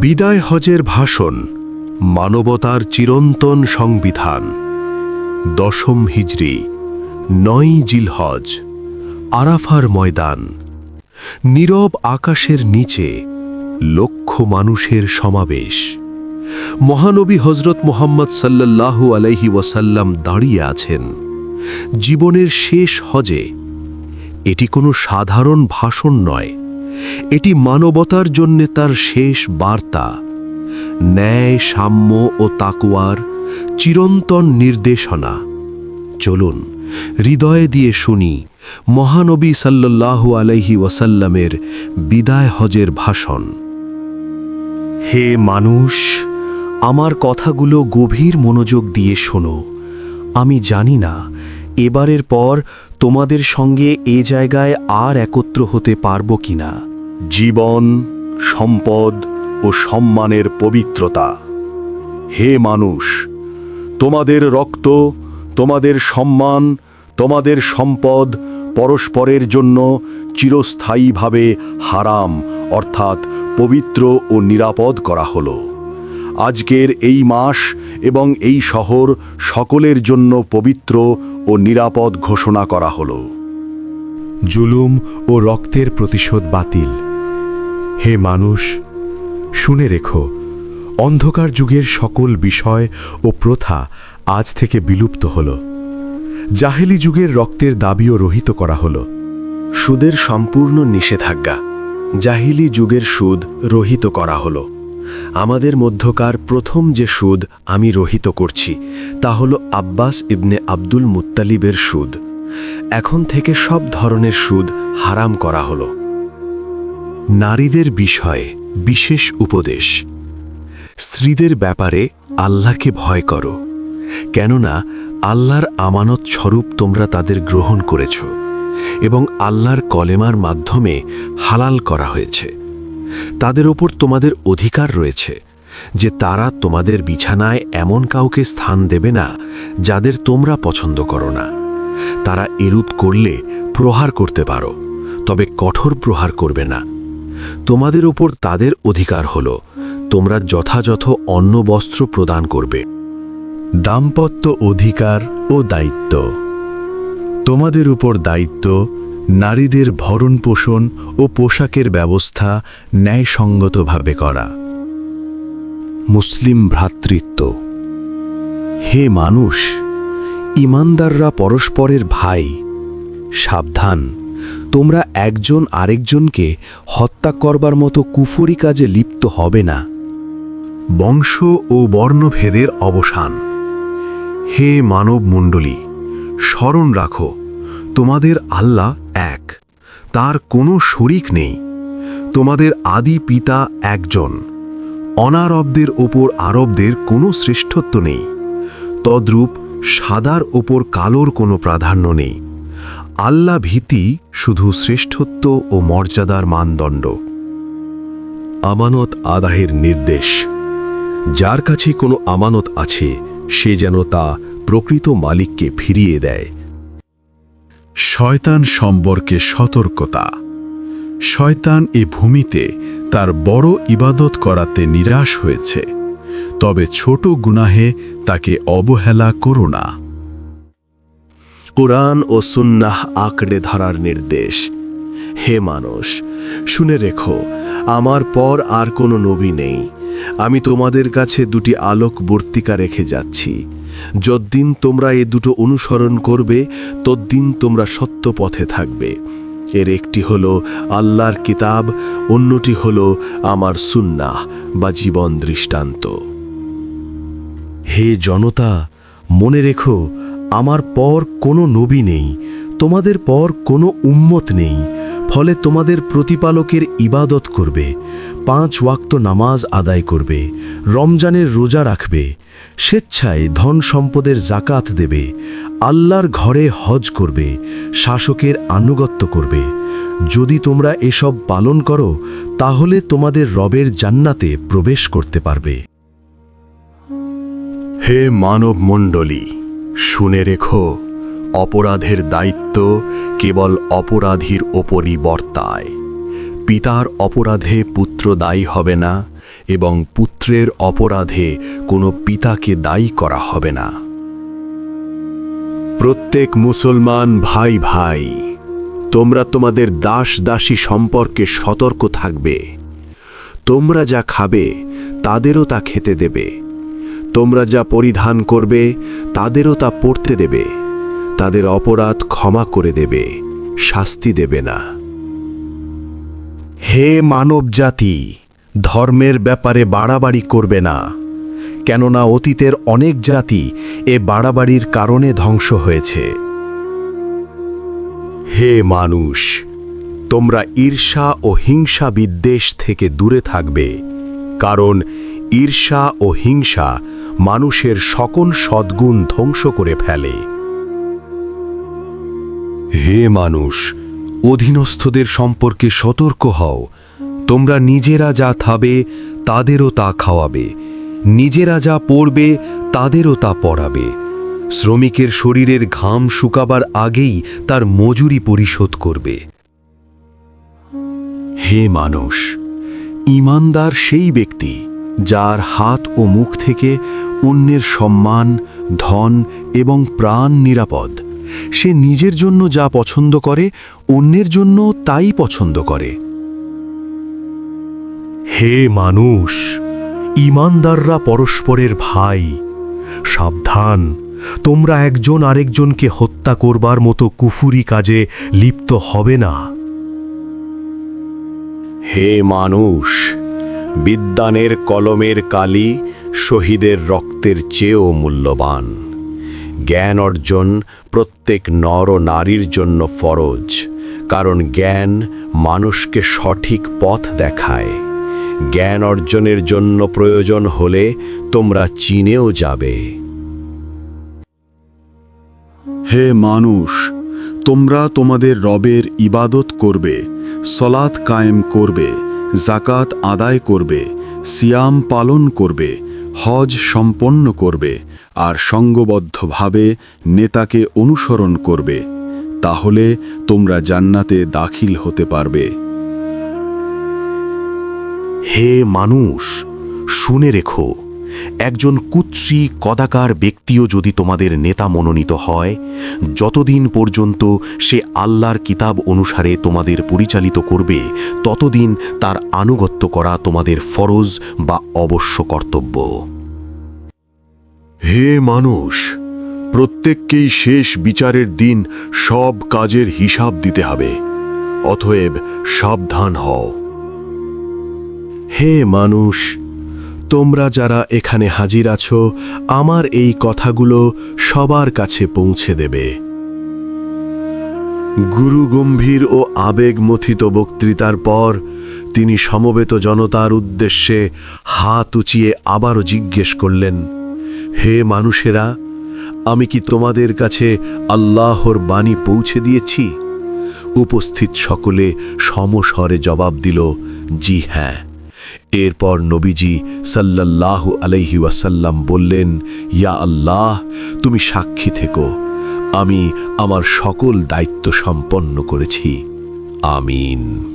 বিদায় হজের ভাষণ, মানবতার চিরন্তন সংবিধান। দশম হিজরি, নয় জিলহজ আরাফার ময়দান। নীরব আকাশের নিচে লক্ষ মানুষের সমাবেশ। মহানবী হজরত মোহাম্মদ সাল্লাল্লাহু আলাইহি ওয়াসাল্লাম দাঁড়িয়ে আছেন। জীবনের শেষ হজে এটি কোনো সাধারণ ভাষণ নয় এটি মানবতার জন্যে তার শেষ বার্তা। ন্যায়, সাম্য ও তাকুয়ার চিরন্তন নির্দেশনা। চলুন, হৃদয়ে দিয়ে শুনি মহানবী সাল্লাল্লাহু আলাইহি ওয়াসাল্লামের বিদায় হজের ভাষণ। হে মানুষ, আমার কথাগুলো গভীর মনোযোগ দিয়ে শোনো। আমি জানি না, এবারের পর তোমাদের সঙ্গে এ জায়গায় আর একত্র হতে পারব কিনা। জীবন, সম্পদ ও সম্মানের পবিত্রতা। হে মানুষ, তোমাদের রক্ত, তোমাদের সম্মান, তোমাদের সম্পদ পরস্পরের জন্য চিরস্থায়ীভাবে হারাম, অর্থাৎ পবিত্র ও নিরাপদ করা হলো। আজকের এই মাস এবং এই শহর সকলের জন্য পবিত্র ও নিরাপদ ঘোষণা করা হলো। জুলুম ও রক্তের প্রতিশোধ বাতিল। হে মানুষ, শুনে রেখো, অন্ধকার যুগের সকল বিষয় ও প্রথা আজ থেকে বিলুপ্ত হল। জাহেলি যুগের রক্তের দাবিও রহিত করা হল। সুদের সম্পূর্ণ নিষেধাজ্ঞা, জাহিলি যুগের সুদ রহিত করা হল। আমাদের মধ্যকার প্রথম যে সুদ আমি রহিত করছি, তা হল আব্বাস ইবনে আব্দুল মুত্তালিবের সুদ। এখন থেকে সব ধরনের সুদ হারাম করা হলো। নারীদের বিষয়ে বিশেষ উপদেশ। স্ত্রীদের ব্যাপারে আল্লাহকে ভয় করো, কেননা আল্লাহর আমানত স্বরূপ তোমরা তাদের গ্রহণ করেছ এবং আল্লাহর কলেমার মাধ্যমে হালাল করা হয়েছে। তাদের ওপর তোমাদের অধিকার রয়েছে যে তারা তোমাদের বিছানায় এমন কাউকে স্থান দেবে না যাদের তোমরা পছন্দ করো না। তারা এরূপ করলে প্রহার করতে পারো, তবে কঠোর প্রহার করবে না। তোমাদের ওপর তাদের অধিকার হল। তোমরা যথাযথ অন্ন বস্ত্র প্রদান করবে। দাম্পত্য অধিকার ও দায়িত্ব। তোমাদের উপর দায়িত্ব নারীদের ভরণ পোষণ ও পোশাকের ব্যবস্থা ন্যায়সঙ্গতভাবে করা। মুসলিম ভ্রাতৃত্ব। হে মানুষ, ইমানদাররা পরস্পরের ভাই, সাবধান। তোমরা একজন আরেকজনকে হত্যা করবার মতো কুফরি কাজে লিপ্ত হবে না। বংশ ও বর্ণভেদের অবসান। হে মানব মণ্ডলী স্মরণ রাখো, তোমাদের আল্লাহ এক, তার কোনো শরিক নেই। তোমাদের আদি পিতা একজন, অনারবদের ওপর আরবদের কোনো শ্রেষ্ঠত্ব নেই। তদ্রূপ সাদার ওপর কালোর কোনো প্রাধান্য নেই। আল্লাহ ভীতি শুধু শ্রেষ্ঠত্ব ও মর্যাদার মানদণ্ড। আমানত আদাহের নির্দেশ। যার কাছে কোনো আমানত আছে, সে যেন তা প্রকৃত মালিককে ফিরিয়ে দেয়। শয়তান সম্পর্কে সতর্কতা। শয়তান এ ভূমিতে তার বড় ইবাদত করাতে নিরাশ হয়েছে। তবে ছোট গুনাহে তাকে অবহেলা করো না। কোরআন ও সুন্নাহ আঁকড়ে ধরার নির্দেশ। হে মানুষ, শুনে রেখো, আমার পর আর কোনো নবী নেই। আমি তোমাদের কাছে দুটি আলোকবর্তিকা রেখে যাচ্ছি। যদ্দিন তোমরা এ দুটো অনুসরণ করবে, তদ্দিন তোমরা সত্য পথে থাকবে। এর একটি হল আল্লাহর কিতাব, অন্যটি হল আমার সুন্নাহ বা জীবন দৃষ্টান্ত। হে জনতা, মনে রেখো আমার পর কোনো নবী নেই, তোমাদের পর কোনো উম্মত নেই, ফলে তোমাদের প্রতিপালকের ইবাদত করবে, পাঁচ ওয়াক্ত নামাজ আদায় করবে, রমজানের রোজা রাখবে, স্বেচ্ছায় ধন সম্পদের জাকাত দেবে, আল্লাহর ঘরে হজ করবে, শাসকের আনুগত্য করবে। যদি তোমরা এসব পালন করো, তাহলে তোমাদের রবের জান্নাতে প্রবেশ করতে পারবে। হে মানব মণ্ডলী শুনে রেখো, অপরাধের দায়িত্ব কেবল অপরাধীর ওপরই বর্তায়। পিতার অপরাধে পুত্র দায়ী হবে না এবং পুত্রের অপরাধে কোনো পিতাকে দায়ী করা হবে না। প্রত্যেক মুসলমান ভাই ভাই, তোমরা তোমাদের দাস দাসী সম্পর্কে সতর্ক থাকবে। তোমরা যা খাবে, তাদেরও তা খেতে দেবে। তোমরা যা পরিধান করবে, তাদেরও তা পড়তে দেবে। তাদের অপরাধ ক্ষমা করে দেবে, শাস্তি দেবে না। হে মানব জাতি ধর্মের ব্যাপারে বাড়াবাড়ি করবে না, কেননা অতীতের অনেক জাতি এ বাড়াবাড়ির কারণে ধ্বংস হয়েছে। হে মানুষ, তোমরা ঈর্ষা ও হিংসা বিদ্বেষ থেকে দূরে থাকবে কারণ ঈর্ষা ও হিংসা মানুষের সকল সদ্গুণ ধ্বংস করে ফেলে। হে মানুষ অধীনস্থদের সম্পর্কে সতর্ক হও। তোমরা নিজেরা যা খাবে তাদেরও তা খাওয়াবে। নিজেরা যা পড়বে তাদেরও তা পড়াবে। শ্রমিকের শরীরের ঘাম শুকাবার আগেই তার মজুরি পরিশোধ করবে। হে মানুষ ইমানদার সেই ব্যক্তি যার হাত ও মুখ থেকে অন্যের সম্মান, ধন এবং প্রাণ নিরাপদ। সে নিজের জন্য যা পছন্দ করে, অন্যের জন্য তাই পছন্দ করে। হে মানুষ, ইমানদাররা পরস্পরের ভাই। সাবধান, তোমরা একজন আরেকজনকে হত্যা করবার মতো কুফুরি কাজে লিপ্ত হবে না। হে মানুষ বিদ্যানের কলমের কালি শহীদের রক্তের চেয়েও মূল্যবান। জ্ঞান অর্জন প্রত্যেক নর নারীর জন্য ফরজ, কারণ জ্ঞান মানুষকে সঠিক পথ দেখায়। জ্ঞান অর্জনের জন্য প্রয়োজন হলে তোমরা চীনেও যাবে। হে মানুষ, তোমরা তোমাদের রবের ইবাদত করবে। সলাৎ কায়েম করবে জাকাত আদায় করবে, সিয়াম পালন করবে, হজ সম্পন্ন করবে, আর সঙ্গবদ্ধভাবে নেতাকে অনুসরণ করবে, তাহলে তোমরা জান্নাতে দাখিল হতে পারবে। হে মানুষ, শুনে রেখো একজন কুৎসি, কদাকার ব্যক্তিও যদি তোমাদের নেতা মনোনীত হয়, যতদিন পর্যন্ত সে আল্লাহর কিতাব অনুসারে তোমাদের পরিচালিত করবে, ততদিন তার আনুগত্য করা তোমাদের ফরজ বা অবশ্য কর্তব্য। হে মানুষ, প্রত্যেককেই শেষ বিচারের দিন সব কাজের হিসাব দিতে হবে, অতএব সাবধান হও। হে মানুষ তোমরা যারা এখানে হাজির আছো, আমার এই কথাগুলো সবার কাছে পৌঁছে দেবে। গুরু গম্ভীর ও আবেগমথিত বক্তৃতার পর তিনি সমবেত জনতার উদ্দেশ্যে হাত উঁচিয়ে আবারও জিজ্ঞেস করলেন, হে মানুষেরা, আমি কি তোমাদের কাছে আল্লাহর বাণী পৌঁছে দিয়েছি? উপস্থিত সকলে সমস্বরে জবাব দিল, জি হ্যাঁ। এরপর নবীজি সাল্লাহ আলহি ওয়াসাল্লাম বললেন, ইয়া আল্লাহ, তুমি সাক্ষী থেকো। আমি আমার সকল দায়িত্ব সম্পন্ন করেছি। আমিন।